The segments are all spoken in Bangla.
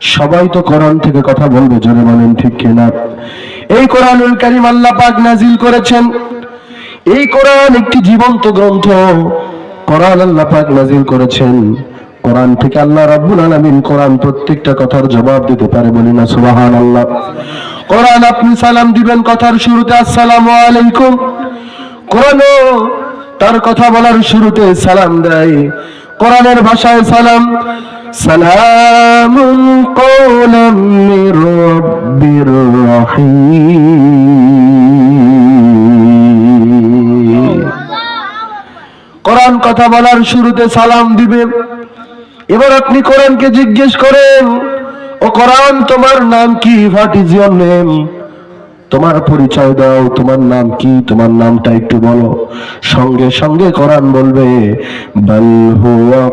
সবাই তো কোরআন থেকে কথা বলবে, জোরে বলেন ঠিক কিনা? এই কোরআনুল কারিম আল্লাহ পাক নাজিল করেছেন। এই কোরআন একটি জীবন্ত গ্রন্থ। কোরআন আল্লাহ পাক নাজিল করেছেন। কোরআন থেকে আল্লাহ রাব্বুল আলামিন কোরআন প্রত্যেকটা কথার জবাব দিতে পারে বলি না, সুবহানাল্লাহ। কোরআন আপনি সালাম দিবেন কথার শুরুতে, আসসালামু আলাইকুম। কোরআনও তার কথা বলার শুরুতে সালাম দেয়। কোরআনের ভাষায় সালাম কওলাম মির রাব্বির রহিম। কোরআন কথা বলার শুরুতে সালাম দিবে এবার আপনি কোরআনকে জিজ্ঞেস করেন, ও কোরআন, তোমার নাম কি? হোয়াট ইজ নেম তোমার পরিচয় দাও, তোমার নাম কি, তোমার নামটা একটু বলো। সঙ্গে সঙ্গে কোরআন বলবে, বাল হুয়া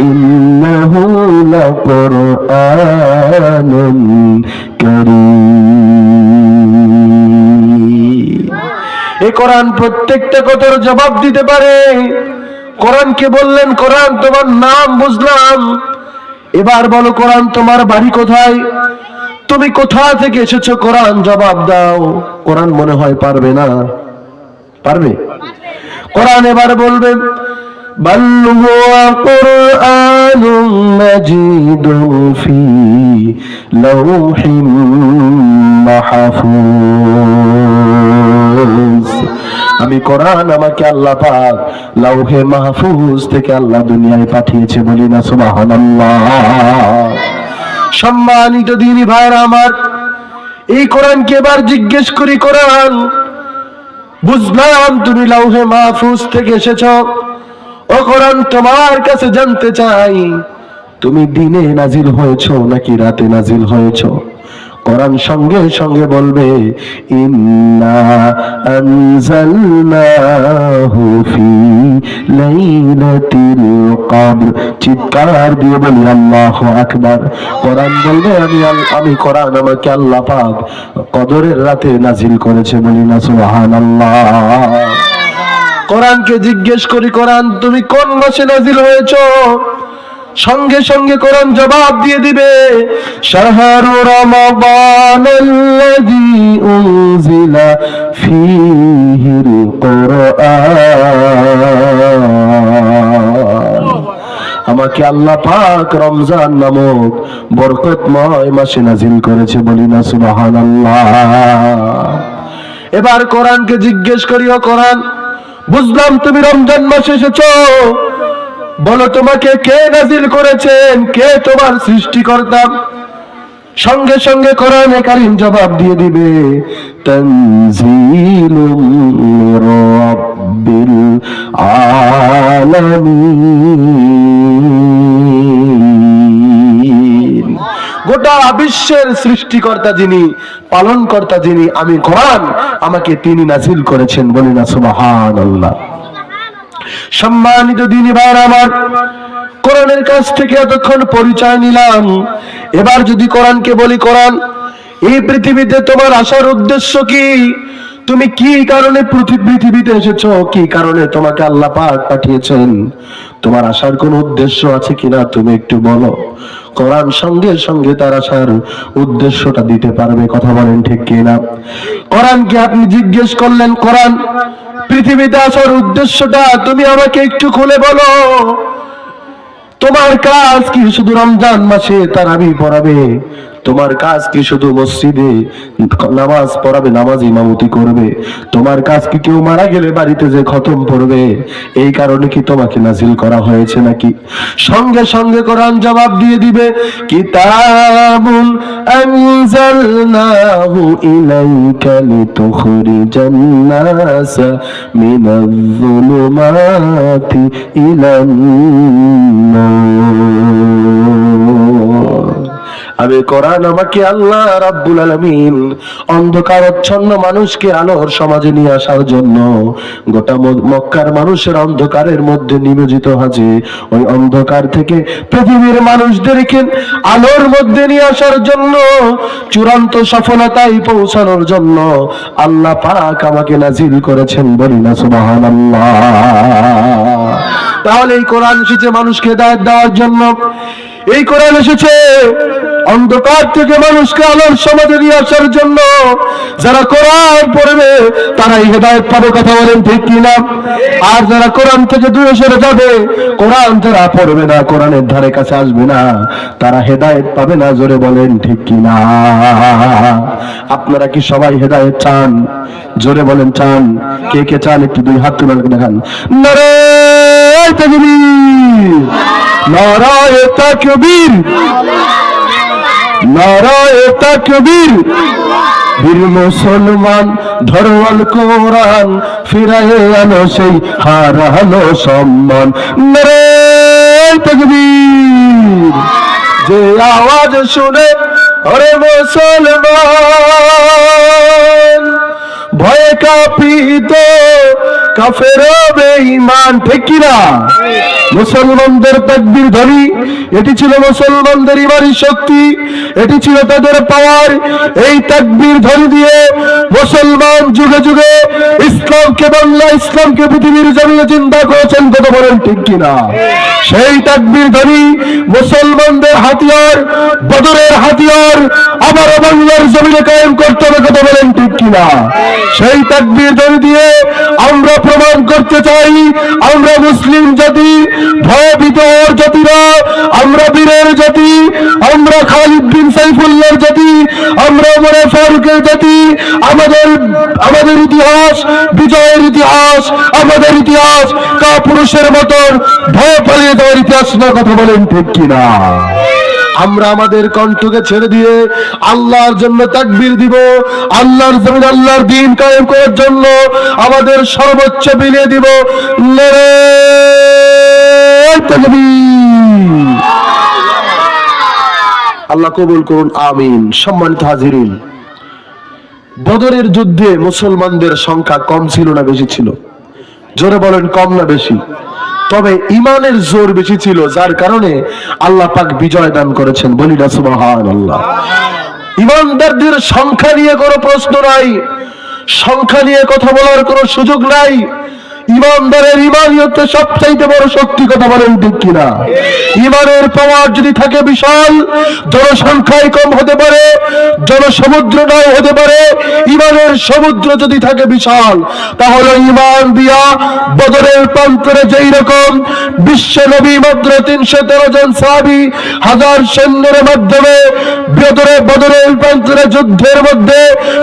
إنه لقرآن كريم এই কোরআন প্রত্যেকটা কথার জবাব দিতে পারে কোরআনকে বললেন কোরআন তোমার নাম বুঝলাম এবার বলো কোরআন তোমার বাড়ি কোথায় তুমি কোথা থেকে এসেছো কোরআন জবাব দাও কোরআন মনে হয় পারবে না পারবে কোরআন এবার বলবেন بل هو قرآن مجيد في لوح محفوظ আমি কোরআন আমাকে আল্লাহ পাক লাউহে মাহফুজ থেকে আল্লাহ দুনিয়ায় পাঠিয়েছে বলি না সুবহানাল্লাহ সম্মানিত দিনী ভাইরা আমার এই কোরআনকে এবার জিজ্ঞেস করি কোরআন বুঝলাম তুমি লাউহে মাহফুজ থেকে এসেছো ও কোরআন তোমার কাছে জানতে চাই। তুমি দিনে নাজিল হয়েছো নাকি রাতে নাজিল হয়েছ? কোরআন সঙ্গে সঙ্গে বলবে চিৎকার দিয়ে বলি, আল্লাহু আকবার। কোরআন বলবে, আমি আমি কোরআন আমাকে আল্লাহ পাক কদরের রাতে নাজিল করেছে। বলি, না, সুবহানাল্লাহ। কোরআনকে জিজ্ঞেস করি, কোরআন, তুমি কোন মাসে নাজিল হয়েছো? সঙ্গে সঙ্গে কোরআন জবাব দিয়ে দিবে শাহরু রমাদান আল্লাযী উনজিলা ফীহিল কোরআন। আমাকে আল্লাহ পাক রমজান নামক বরকতময় মাসে নাজিল করেছে বলি না, সুবহানাল্লাহ। এবার কোরআনকে জিজ্ঞেস করিও, কোরআন বুঝলাম তুমি রমজান মাসে এসেছ। বলো তোমাকে কে নাজিল করেছেন? কে তোমার সৃষ্টিকর্তা? সঙ্গে সঙ্গে কোরআনে কারিম জবাব দিয়ে দিবে। তানজিলুম রাব্বিল আলামিন। গোটা বিশ্বের সৃষ্টিকর্তা যিনি, পালনকর্তা যিনি, আমি কোরআন আমাকে তিনি নাজিল করেছেন বলি না, সুবহানাল্লাহ। সম্মানিত দিনী ভাইরা আমার, কোরআনের কাছ থেকে এতক্ষণ পরিচয় নিলাম। এবার যদি কোরআনকে বলি, কোরআন, এই পৃথিবীতে তোমার আসার উদ্দেশ্য কি? তুমি কি কারণে পৃথিবীতে এসেছ? কি কারণে তোমাকে আল্লাহ পাক পাঠিয়েছেন? তোমার আসার কোন উদ্দেশ্য আছে কিনা তুমি একটু বলো। কোরআন সঙ্গে সঙ্গে তার আসার উদ্দেশ্যটা দিতে পারবে, কথা বলেন ঠিক কিনা? কোরআনকে আপনি জিজ্ঞেস করলেন, কোরআন, পৃথিবীতে আসার উদ্দেশ্যটা তুমি আমাকে একটু খুলে বলো। তোমার কাজ কি? শুধু রমজান মাসে তারাবি পড়াবে। তোমার কাজ কি শুধু মসজিদে নামাজ পড়াবে, নামাজ ইমামতি করবে? তোমার কাজ কি কেউ মারা গেলে বাড়িতে যে খতম পড়বে এই কারণে কি তোমাকে নাজিল করা হয়েছে নাকি? সঙ্গে সঙ্গে কোরআন জবাব দিয়ে দিবে, কিতাবুন আনজালনাহু ইলাইকা লিতুখরিজান মিনাজ-যুলুমাতি ইলান নূর আমি কোরআন আমাকে আল্লাহ রাব্বুল আলামিন অন্ধকারচ্ছন্ন মানুষকে আলোর সমাজে নিয়ে আসার জন্য গোটা মক্কার মানুষের অন্ধকারের মধ্যে নিমজ্জিত হাজে ওই অন্ধকার থেকে পৃথিবীর মানুষদেরকে আলোর মধ্যে নিয়ে আসার জন্য, চূড়ান্ত সফলতায় পৌঁছানোর জন্য আল্লাহ পাক আমাকে নাজিল করেছেন বলি না তাহলে এই কোরআন এসেছে মানুষকে দায়িত্ব দেওয়ার জন্য। এই কোরআন এসেছে অন্ধকার থেকে মানুষকে আলোর সমাজে নিয়ে আসার জন্য যারা কোরআন পড়বে, তারাই হেদায়ত পাবে, কথা বলেন ঠিক কিনা? আর যারা কোরআন থেকে দূরে সরে যাবে, কোরআন যারা পড়বে না, কোরআনের ধারে কাছে আসবে না, তারা হেদায়েত পাবে না, জোরে বলেন ঠিক কিনা? আপনারা কি সবাই হেদায়েত চান? জোরে বলেন চান। কে কে চান? একটু দুই হাত তুলে দেখান। নারায় তাকবীর! নারায় তাকবীর! মুসলমান ধরওয়াল কোরআন ফিরাই আলো সেই হারানো সম্মান। নারায় তাকবীর। যে আওয়াজ শুনে, ওরে মুসলমান ভয়ে কাঁপিত কাফের বেঈমান, ঠিক কিনা? মুসলমানদের তাকবীর ধরি এটি ছিল মুসলমানদের ইমানি শক্তি, এটি ছিল তাদের পাওয়ার এই তাকবীর ধ্বনি দিয়ে মুসলমান যুগে যুগে ইসলামকে বাংলা, ইসলামকে পৃথিবীর জমিনে চিন্তা করেছেন কত বলেন ঠিক কিনা? সেই তাকবীর ধরি মুসলমানদের হাতিয়ার, বদরের হাতিয়ার আবার বাংলার জমিনে কায়েম করতে হবে কত বলেন ঠিক কিনা? সেই তাকবীর ধ্বনি দিয়ে আমরা প্রমাণ করতে চাই, আমরা মুসলিম জাতি ভয়ভীত হওয়ার জাতি আমরা বীরের জাতি, আমরা খালিদ বিন সাইফুল্লাহর জাতি, আমরা মনে ফারুকের জাতি, আমাদের আমাদের ইতিহাস বিজয়ের ইতিহাস, আমাদের ইতিহাস কা পুরুষের মতন ভয় পালিয়ে দেওয়ার ইতিহাস না কথা বলেন ঠিক কিনা? আমরা আমাদের কণ্ঠকে ছেড়ে দিয়ে আল্লাহর জন্য তাকবীর দিব, আল্লাহর জমিন, আল্লাহর দিন কায়েম করার জন্য আমাদের সর্বোচ্চ বিলিয়ে দিব আল্লাহ কবুল করুন, আমিন। সম্মানিত হাজিরিন, বদরের যুদ্ধে মুসলমানদের সংখ্যা কম ছিল না, বেশি ছিল। জোরে বলেন, কম না বেশি? তবে ইমানের জোর বেশি ছিল, যার কারণে আল্লাহ পাক বিজয় দান করেছেন। বলি না সুবহান আল্লাহ ইমানদারদের সংখ্যা নিয়ে কোনো প্রশ্ন নাই। সংখ্যা নিয়ে কথা বলার কোনো সুযোগ নাই। ইমানদারের ইমানই হচ্ছে সবচাইতে বড় শক্তি, কথা বলেন ঠিক কিনা? ইমানের পাওয়ার যদি থাকে বিশাল জনসংখ্যায় কম হতে পারে জনসমুদ্র নাও হতে পারে, ইমানের সমুদ্র যদি থাকে বিশাল, তাহলে ইমান দিয়া বদরের প্রান্তরে যেই রকম বিশ্ব নবী মাত্র তিনশো তেরো জন সাহাবি হাজার সৈন্যের মাধ্যমে বদরে বদরের প্রান্তরে যুদ্ধের মধ্যে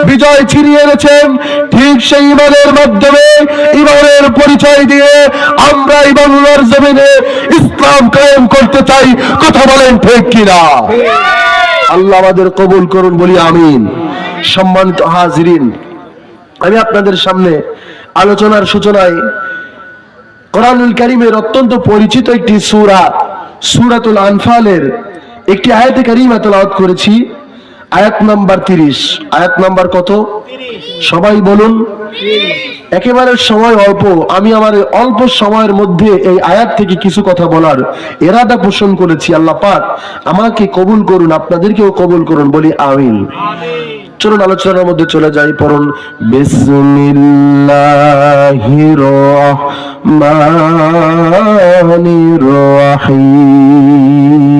বিজয় ছিনিয়ে এনেছেন, ঠিক সেই ইমানের মাধ্যমে ইমানের পরিচয় দিয়ে আমরা এই বাংলার জমিনে ইসলাম কায়েম করতে চাই। কথা বলেন ঠিক কিনা? আল্লাহ আমাদের কবুল করুন বলি আমিন। সম্মানিত হাজিরিন, আমি আপনাদের সামনে আলোচনার সূচনায় কোরআনুল কারিমের অত্যন্ত পরিচিত একটি সূরা, সূরাতুল আনফালের একটি আয়াতে কারিমা তেলাওয়াত করেছি। আয়াত নাম্বার 30 আয়াত নাম্বার কত? সবাই বলুন। একেবারে সময় অল্প। আমি আমার অল্প সময়ের মধ্যে এই আয়াত থেকে কিছু কথা বলার এরাদা পোষণ করেছি, আল্লাহ পাক আমাকে কবুল করুন, আপনাদেরকেও কবুল করুন, বলি আমিন। চলুন, আলোচনার মধ্যে চলে যাই, পড়ুন বিসমিল্লাহির রহমানির রহিম।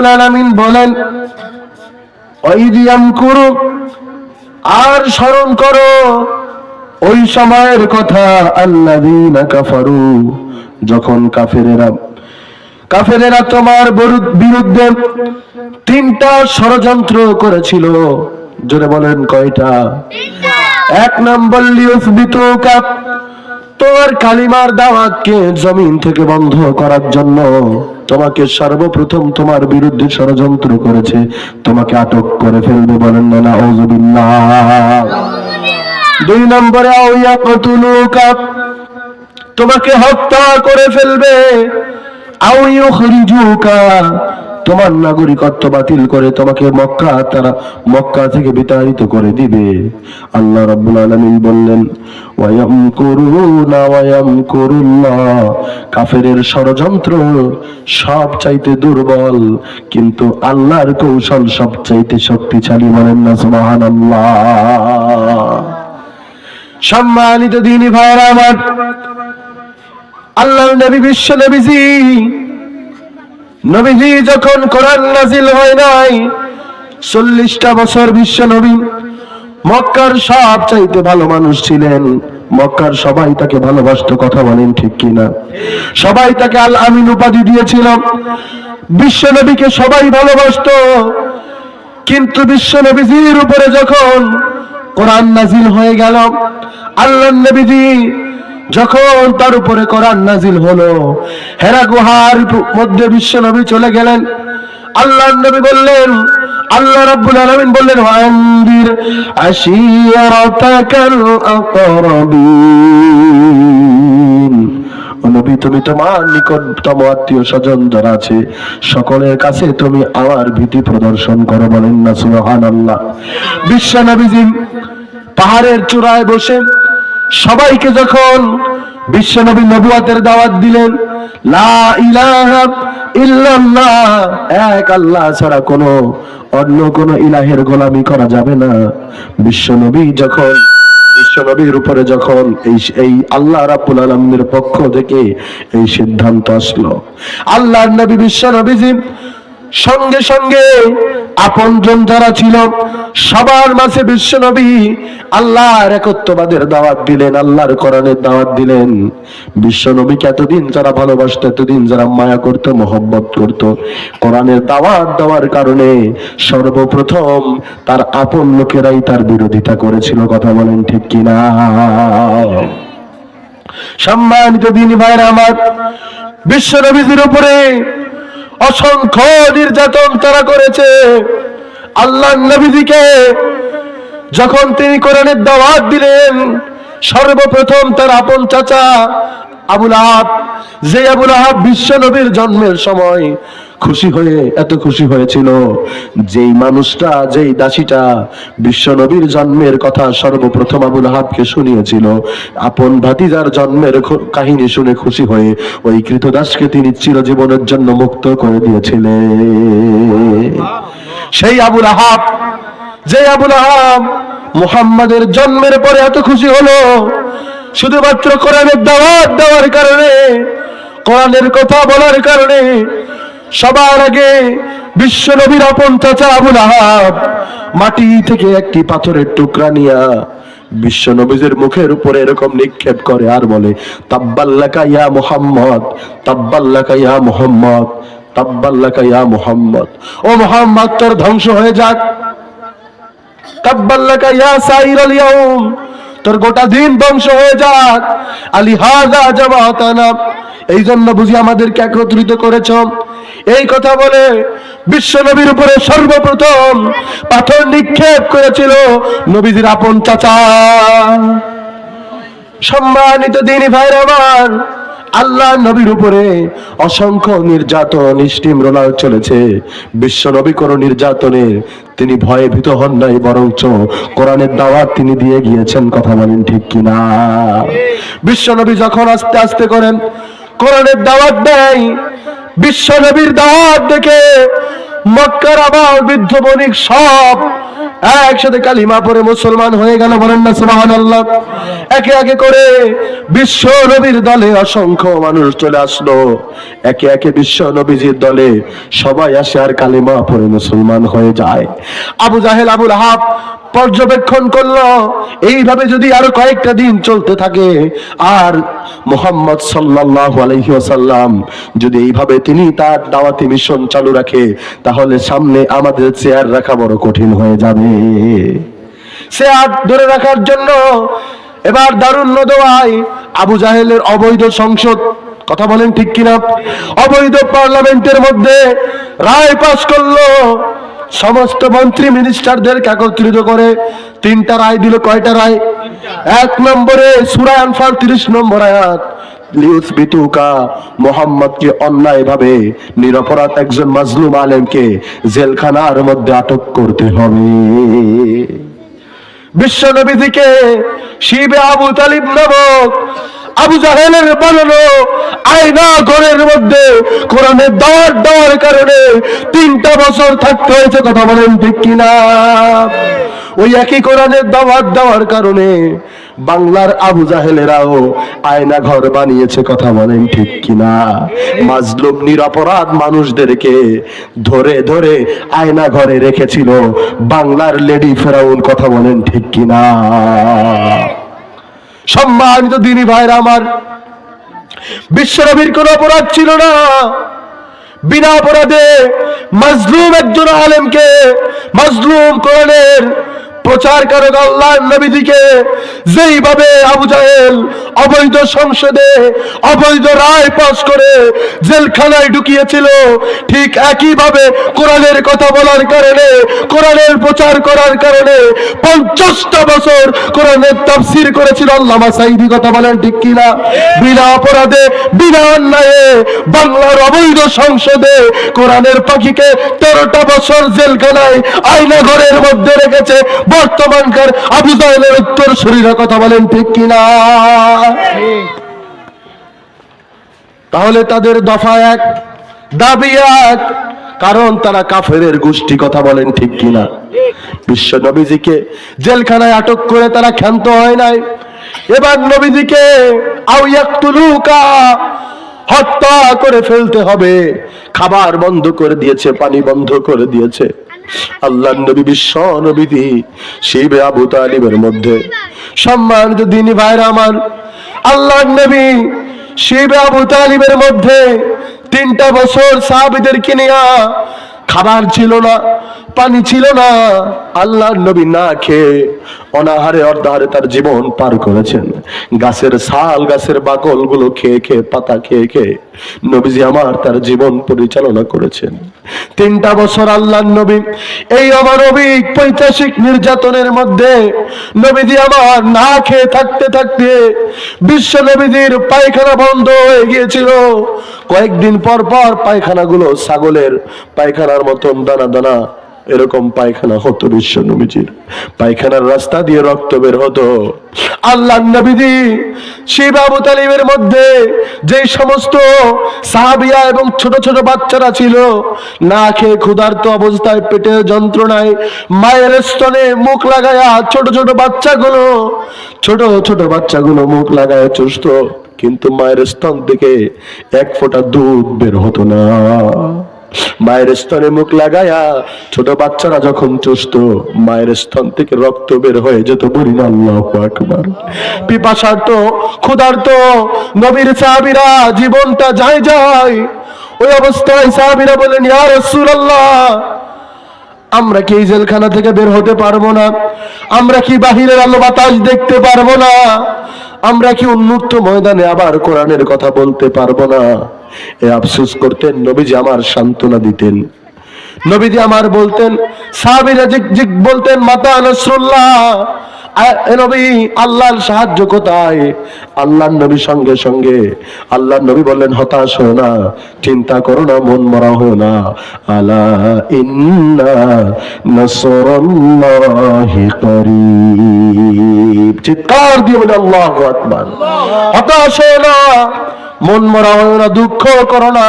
রাব্বুল আলামিন বলেন ঐদিয়াম করু আর স্মরণ করো ওই সময়ের কথা আল্লাযীনা কাফারু যখন কাফেরেরা কাফেরেরা তোমার বিরুদ্ধে তিনটা ষড়যন্ত্র করেছিল। জোরে বলেন কয়টা? এক নম্বর লিউসবিতু কাপ তোমার কালিমার দাওয়াতকে জমিন থেকে বন্ধ করার জন্য তোমাকে সর্বপ্রথম তোমার বিরুদ্ধে ষড়যন্ত্র করেছে। তোমাকে আটক করে ফেলবে বলেন না দুই নম্বরে তোমাকে হত্যা করে ফেলবে। তোমার নাগরিকত্ব বাতিল করে তোমাকে মক্কা তারা মক্কা থেকে বিতাড়িত করে দিবে। আল্লাহ রাব্বুল আলামিন বললেন, ওয়ায়ামকুরুনা ওয়ায়ামকুরুল্লাহ কাফেরের ষড়যন্ত্র সব চাইতে দুর্বল, কিন্তু আল্লাহর কৌশল সব চাইতে শক্তিশালী বলেন না, সুবহানাল্লাহ। সম্মানিত দিনী ভাইরা আমার আল্লাহ নবী বিশ্ব নবীজি। নবীজি যখন কোরআন নাজিল হয় নাই, চল্লিশটা বছর বিশ্ব নবী। মক্কার সব চাইতে ভালো মানুষ ছিলেন। মক্কার সবাই তাকে ভালোবাসত, কথা বলেন ঠিক কিনা? সবাই তাকে আল আমিন উপাধি দিয়েছিল। বিশ্ব নবীকে সবাই ভালোবাসতো। কিন্তু বিশ্ব নবীজির উপরে যখন কোরআন নাজিল হয়ে গেল আল্লাহ নবীজি যখন তার উপরে কোরআন নাজিল হলো, হেরা গুহার মধ্যে বিশ্ব নবী চলে গেলেন। আল্লাহ নবী বললেন, আল্লাহ রাব্বুল আলামিন বললেন, ওয়ান্দির আশিরাতাকাল আকরাবিন। নবী, তুমি তোমার নিকটতম আত্মীয় স্বজন যারা আছে, সকলের কাছে তুমি আমার ভীতি প্রদর্শন করো বলেন না সুবহান আল্লাহ বিশ্ব নবীজি পাহাড়ের চূড়ায় বসে সবাইকে যখন বিশ্ব নবী নবুয়াতের দাওয়াত দিলেন, লা ইলাহা এক আল্লাহ ছাড়া কোনো অন্য কোনো ইলাহের গোলামি করা যাবে না। বিশ্ব নবী যখন বিশ্ব নবীর উপরে যখন এই এই আল্লাহ রাব্বুল আলামিনের পক্ষ থেকে এই সিদ্ধান্ত আসলো, আল্লাহর নবী বিশ্ব নবীজি সঙ্গে সঙ্গে আপনজন যারা ছিল, সবার মাঝে বিশ্ব নবী আল্লাহর একত্ববাদের দাওয়াত দিলেন, আল্লাহর কোরআনের দাওয়াত দিলেন। বিশ্ব নবীকে এতদিন যারা ভালোবাসতো, এতদিন যারা মায়া করত, মোহব্বত করত, কোরআনের দাওয়াত দেওয়ার কারণে সর্বপ্রথম তার আপন লোকেরাই তার বিরোধিতা করেছিল, কথা বলেন ঠিক কিনা? সম্মানিত দিনী ভাইরা আমার বিশ্ব নবীজির উপরে অসংখ্য নির্যাতন তারা করেছে। আল্লাহ নবীজিকে যখন তিনি কোরআনের দাওয়াত দিলেন, সর্বপ্রথম তার আপন চাচা আবুল আহাব, যে আবুল আহাব বিশ্ব নবীর জন্মের সময় খুশি হয়ে, এত খুশি হয়েছিল। যেই মানুষটা, যেই দাসীটা বিশ্ব নবীর জন্মের কথা সর্বপ্রথম আবুল আহাবকে শুনিয়েছিল, আপন ভাতিজার জন্মের কাহিনী শুনে খুশি হয়ে ওই কৃতদাসকে তিনি চিরজীবনের জন্য মুক্ত করে দিয়েছিলেন। সেই আবুল আহাব যে আবুল আহাব মুহাম্মাদের জন্মের পরে এত খুশি হলো, শুধুমাত্র কোরআনের দাওয়াত দেওয়ার কারণে, কোরআনের কথা বলার কারণে সবার আগে বিশ্ব নবীর আপন চাচা আবুল আহাব মাটি থেকে একটি পাথরের টুকরা নিয়া বিশ্ব নবীজের মুখের উপরে এরকম নিক্ষেপ করে আর বলে তাব্বাল্লাকা ইয়া মুহাম্মদ তাব্বাল্লাকা ইয়া মুহাম্মদ তাব্বাল্লাকা ইয়া মুহাম্মদ। ও মুহাম্মদ, তোর ধ্বংস হয়ে যাক। তাব্বাল্লাকা ইয়া সাইরাল তোর গোটা দিন ধ্বংস হয়ে যাক। আলি হাজা জামাতানা এই জন্য বুঝি আমাদেরকে একত্রিত করেছ। এই কথা বলে বিশ্ব নবীর উপরে সর্বপ্রথম পাথর নিক্ষেপ করেছিল নবীজির আপন চাচা। সম্মানিত দিনী ভাইরা আমার, আল্লাহ নবীর উপরে অসংখ্য নির্যাতন স্টিম রোলার চলেছে। বিশ্ব নবী কোনো নির্যাতনে তিনি ভয়ে ভীত হন নাই, বরঞ্চ কোরআনের দাওয়াত তিনি দিয়ে গিয়েছেন, কথা বলেন ঠিক কিনা? বিশ্ব নবী যখন আস্তে আস্তে করেন কোরআনের দাওয়াত দেয়। বিশ্ব নবীর দাওয়াত দেখে মক্কার আবার বৃদ্ধ বণিক সব একসাথে কালিমা পরে মুসলমান হয়ে গেল, বলেন না সুবাহান আল্লাহ একে একে করে বিশ্ব নবীর দলে অসংখ্য মানুষ চলে আসলো। একে একে বিশ্ব নবীজির দলে সবাই আসে আর কালিমা পরে মুসলমান হয়ে যায়। আবু জাহেল, আবুল হাব পর্যবেক্ষণ করল। এইভাবে যদি আরও কয়েকটা দিন চলতে থাকে, আর মোহাম্মদ সাল্লাল্লাহু আলাইহি ওয়াসাল্লাম যদি এইভাবে তিনি তার দাওয়াতি মিশন চালু রাখে, তাহলে সামনে আমাদের চেয়ার রাখা বড় কঠিন হয়ে যাবে। চেয়ার ধরে রাখার জন্য এবার দারুণ নদওয়ায় আবু জাহেলের অবৈধ সংসদ, কথা বলেন ঠিক কিনা? অবৈধ পার্লামেন্টের মধ্যে রায় পাশ করল। সমস্ত মন্ত্রী মিনিস্টারদের একত্রিত করে তিনটা রায় দিল, কয়টা রায়? এক নম্বরে সুরায় আনফাল, তিরিশ নম্বর আয়াত। বিতুকা, মোহাম্মদকে অন্যায় ভাবে নিরপরাধ একজন মাজলুম আলেমকে জেলখানার মধ্যে আটক করতে হবে। বিশ্ব নবীজিকে শিবে আবু তালিব নামক আবু জাহেলের বানানো আয়না ঘরের মধ্যে কোরআনের দাওয়ার দেওয়ার কারণে তিনটা বছর থাকতে হয়েছে, কথা বলেন ঠিক কিনা? ওই একই কোরআনের দাওয়াত দেওয়ার কারণে বাংলার আবু জাহেলেরাও আয়না ঘর বানিয়েছে, কথা বলেন ঠিক কিনা? মাজলুম, নিরপরাধ মানুষদেরকে ধরে ধরে আয়না ঘরে রেখেছিল বাংলার লেডি ফেরাউন, কথা বলেন ঠিক কিনা? সম্মানিত দিনী ভাইরা আমার, বিশ্বনবীর কোন অপরাধ ছিল না। বিনা অপরাধে মাজলুম একজন আলেমকে মাজলুম কোরআনের প্রচারকারক আল্লাহ নবীদিকে যেইভাবে আবু জাহেল অবৈধ সংসদে, অবৈধ রায় পাস করে জেলখানায় ঢুকিয়েছিল, ঠিক একইভাবে কোরআনের কথা বলার কারণে, কোরআনের প্রচার করার কারণে পঞ্চাশটা বছর কোরআনের তাফসির করেছিল আল্লামা সাইদি কথা বলেন ঠিক কিনা? বিনা অপরাধে, বিনা অন্যায়ে বাংলার অবৈধ সংসদে কোরআনের পাখিকে তেরোটা বছর জেলখানায় আয়না ঘরের মধ্যে রেখেছে বর্তমানকার আবু জাহেলের উত্তর শরীরের কথা বলেন, ঠিক কিনা? তাহলে তাদের দফা এক, দাবি এক, কারণ তারা কাফেরের গোষ্ঠী কথা বলেন, ঠিক কিনা? বিশ্ব নবীজিকে জেলখানায় আটক করে তারা ক্ষান্ত হয় নাই। এবার নবীজিকে হত্যা করে ফেলতে হবে। খাবার বন্ধ করে দিয়েছে, পানি বন্ধ করে দিয়েছে। আল্লাহ নবী বিশ্ব নবীদি শিব আবু তালিবের মধ্যে। সম্মানিত দিনী ভাইরা আমার আল্লাহ নবী শিব আবু তালিবের মধ্যে তিনটা বছর সাহাবিদেরকে নিয়ে খাবার ছিল না। পানি ছিল না। আল্লাহ নবী না খেয়ে অনাহারে অর্ধাহারে তার জীবন পার করেছেন। গাছের ছাল, গাছের বাকলগুলো খেয়ে খেয়ে, পাতা খেয়ে খেয়ে নবীজি আমার তার জীবন পরিচালনা করেছেন। তিনটা বছর আল্লাহ নবী, এই অমানবিক পৈতাসিক নির্যাতনের মধ্যে নবীজি আমার না খেয়ে থাকতে থাকতে বিশ্ব নবীজির পায়খানা বন্ধ হয়ে গিয়েছিল। কয়েকদিন পর পর পায়খানাগুলো ছাগলের পায়খানার মতন দানা দানা এরকম পায়খানা হতো বিশ্ব নবীজির। পায়খানার রাস্তা দিয়ে রক্ত বের হতো। আল্লাহ নবীজি শিব আবু তালিবের মধ্যে যে সমস্ত সাহাবিয়া এবং ছোট ছোট বাচ্চারা ছিল, না খেয়ে ক্ষুধার্ত অবস্থায় পেটের যন্ত্রণায়, মায়ের স্তনে মুখ লাগায়া ছোট ছোট বাচ্চাগুলো, ছোট ছোট বাচ্চাগুলো মুখ লাগায় চুষত, কিন্তু মায়ের স্তন থেকে এক ফোঁটা দুধ বের হতো না। মায়ের স্তনে মুখ লাগায়া ছোট বাচ্চারা যখন চুষত, মায়ের স্তন থেকে রক্ত বের হয়ে যেত বলি না, আল্লাহ আকবার। পিপাসার্ত ক্ষুধার্ত নবীর সাহাবিরা জীবনটা যায় যায়, ওই অবস্থায় সাহাবিরা বলেন ইয়া আমরা কি এই জেলখানা থেকে বের হতে পারব না? আমরা কি বাহিরের আলো বাতাস দেখতে পারব না? আমরা কি উন্মুক্ত ময়দানে আবার কোরআনের কথা বলতে পারব না? এ আফসোস করতেন, নবীজি আমার সান্ত্বনা দিতেন। নবীজি আমার বলতেন, সাহাবীরা জিগ বলতেন, মাতা নসরুল্লাহ নবী, আল্লাহর সাহায্য কোথায়? আল্লাহর নবী সঙ্গে সঙ্গে, আল্লাহর নবী বললেন, হতাশ হো না, চিন্তা করো না, মন মরা হো না। আলা ইন্না নাসরাল্লাহি করিব। চিৎকার দিয়ে বলে, আল্লাহু আকবার। হতাশ হো না মন মরা হো না, দুঃখ করো না।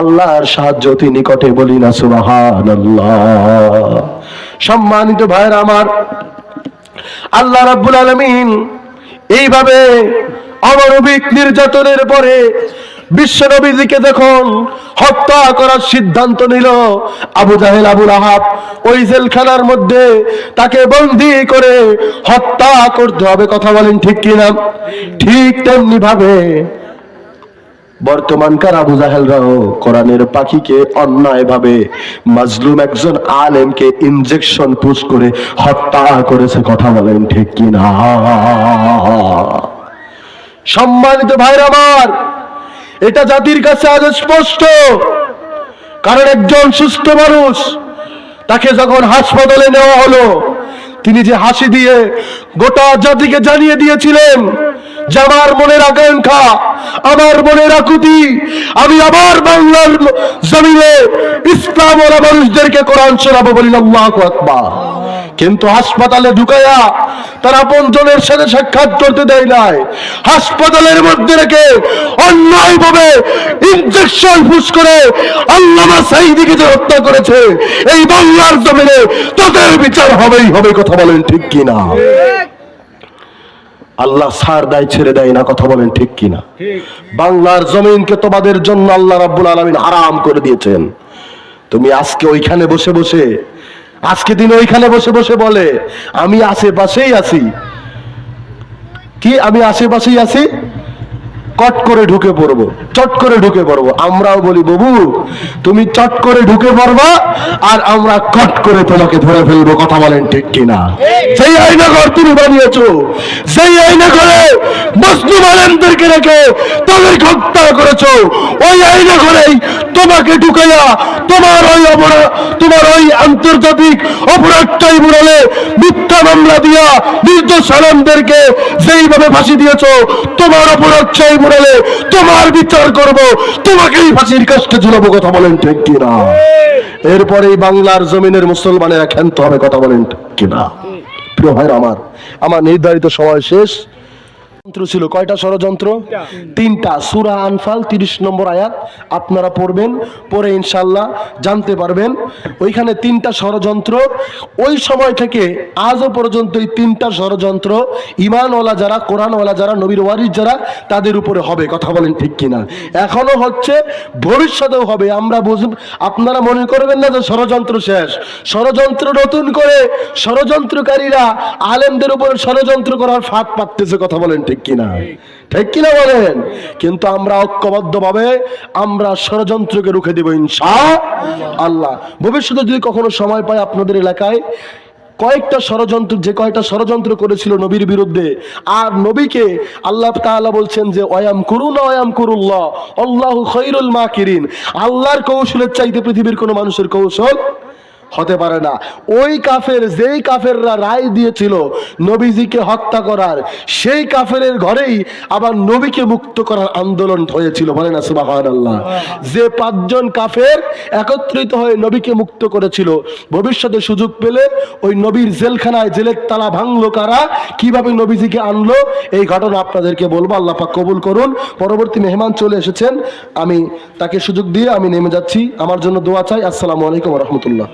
আল্লাহর সাহায্য অতি নিকটে বলি না, সুবহানাল্লাহ। সম্মানিত ভাইয়ের আমার, আল্লাহ রাব্বুল আলামিন এইভাবে অমানবিক নির্যাতনের পরে বিশ্ব নবীজিকে যখন হত্যা করার সিদ্ধান্ত নিল, আবু জাহেল আবুল আহাব ওই জেলখানার মধ্যে তাকে বন্দি করে হত্যা করতে হবে, কথা বলেন ঠিক কিনা? ঠিক তেমনি ভাবে বর্তমানকার আবু জাহেলরাও কোরআনের পাখিকে অন্যায়ভাবে মাজলুম একজন আলেমকে ইনজেকশন পুশ করে হত্যা করেছে, কথা বলেন ঠিক কিনা? সম্মানিত ভাইরা আমার, এটা জাতির কাছে আজ স্পষ্ট। কারণ একজন সুস্থ মানুষ, তাকে যখন হাসপাতালে নেওয়া হলো, তিনি যে হাসি দিয়ে গোটা জাতিকে জানিয়ে দিয়েছিলেন, যে আমার মনের আকাঙ্ক্ষা আমার মনের আকুতি, আমি আবার বাংলার জমিনে ইসলাম ওরা মানুষদেরকে কোরআন শোনাবো বলি আল্লাহু আকবার। কিন্তু হাসপাতালে ঢুকাইয়া তার আপন জনের সাথে সাক্ষাৎ করতে দেয় নাই। হাসপাতালের মধ্যে রেখে অন্যায় ভাবে ইনজেকশন ফুস করে আল্লামা সাইদিকে যে হত্যা করেছে, এই বাংলার জমিনে তাদের বিচার হবেই হবে, কথা বলেন ঠিক কিনা? আল্লাহ সার দেয় ছেড়ে দেয় না কথা বলেন ঠিক কিনা? বাংলার জমিনকে তোমাদের জন্য আল্লাহ রাব্বুল আলমিন আরাম করে দিয়েছেন। তুমি আজকে ওইখানে বসে বসে আজকে দিন ওইখানে বসে বসে বলে আমি আশেপাশেই আছি। কি আমি আশেপাশেই আছি? কট করে ঢুকে পড়ব, চট করে ঢুকে পড়ব। আমরাও বলি, বাবু, তুমি চট করে ঢুকে পড়বা আর আমরা কট করে তোমাকে ধরে ফেলব। কথা বলেন ঠিক কিনা? সেই আইনা ঘর তুমি বানিয়েছো সেই আইনা ঘরে মুসলিম আলেমদেরকে রেখে তাদেরকে হত্যা করেছ, ওই আইনা ঘরেই তোমাকে ঢুকাইয়া তোমার ওই অপরাধ তোমার ওই আন্তর্জাতিক অপরাধ ট্রাইব্যুনালে মিথ্যা মামলা দিয়া নির্দোষ আলমদেরকে যেইভাবে ফাঁসি দিয়েছ, তোমার অপরাধ ট্রাইব্যুনালে তোমার বিচার করব। তোমাকেই ফাঁসির কাছে ঝুলাবো কথা বলেন ঠিক কিনা? এরপরে বাংলার জমিনের মুসলমানেরা ক্ষান্ত হবে কথা বলেন ঠিক কিনা? প্রিয় ভাইরা আমার আমার নির্ধারিত সময় শেষ। ষড়যন্ত্র ছিল। কয়টা ষড়যন্ত্র? তিনটা। সুরা আনফাল তিরিশ নম্বর আয়াত আপনারা পড়বেন পরে ইনশাল্লাহ জানতে পারবেন। ওইখানে তিনটা ষড়যন্ত্র। ওই সময় থেকে আজও পর্যন্ত এই তিনটা ষড়যন্ত্র ইমানওয়ালা যারা কোরআনওয়ালা যারা নবীর ওয়ারিস যারা তাদের উপরে হবে। কথা বলেন ঠিক কিনা? এখনও হচ্ছে ভবিষ্যতেও হবে। আমরা বুঝব আপনারা মনে করবেন না যে ষড়যন্ত্র শেষ। ষড়যন্ত্র নতুন করে ষড়যন্ত্রকারীরা আলেমদের উপরে ষড়যন্ত্র করার ফাঁদ পাততেছে কথা বলেন ঠিক কিনা? ঠিক কিনা বলেন? কিন্তু আমরা ঐক্যবদ্ধ ভাবে আমরা ষড়যন্ত্রকে রুখে দেব ইনশা আল্লাহ। ভবিষ্যতে যদি কখনো সময় পাই আপনাদের এলাকায়, কয়েকটা ষড়যন্ত্র, যে কয়েকটা ষড়যন্ত্র করেছিল নবীর বিরুদ্ধে, আর নবীকে আল্লাহ তাআলা বলছেন যে অয়াম করুন অয়াম করুল্লাহ, আল্লাহ খৈরুল মাকিরিন। আল্লাহর কৌশলের চাইতে পৃথিবীর কোনো মানুষের কৌশল হতে পারে না। ওই কাফের যেই কাফেররা রায় দিয়েছিল নবীজিকে হত্যা করার, সেই কাফেরের ঘরেই আবার নবীকে মুক্ত করার আন্দোলন হয়েছিল। বলে না সুবাহ আল্লাহ যে পাঁচজন কাফের একত্রিত হয়ে নবীকে মুক্ত করেছিল, ভবিষ্যতে সুযোগ পেলে ওই নবীর জেলখানায় জেলের তালা ভাঙলো কারা, কীভাবে নবীজিকে আনলো, এই ঘটনা আপনাদেরকে বলব। আল্লাহ পাক কবুল করুন। পরবর্তী মেহমান চলে এসেছেন। আমি তাকে সুযোগ দিয়ে আমি নেমে যাচ্ছি। আমার জন্য দোয়া চাই। আসসালামু আলাইকুম রহমতুল্লাহ।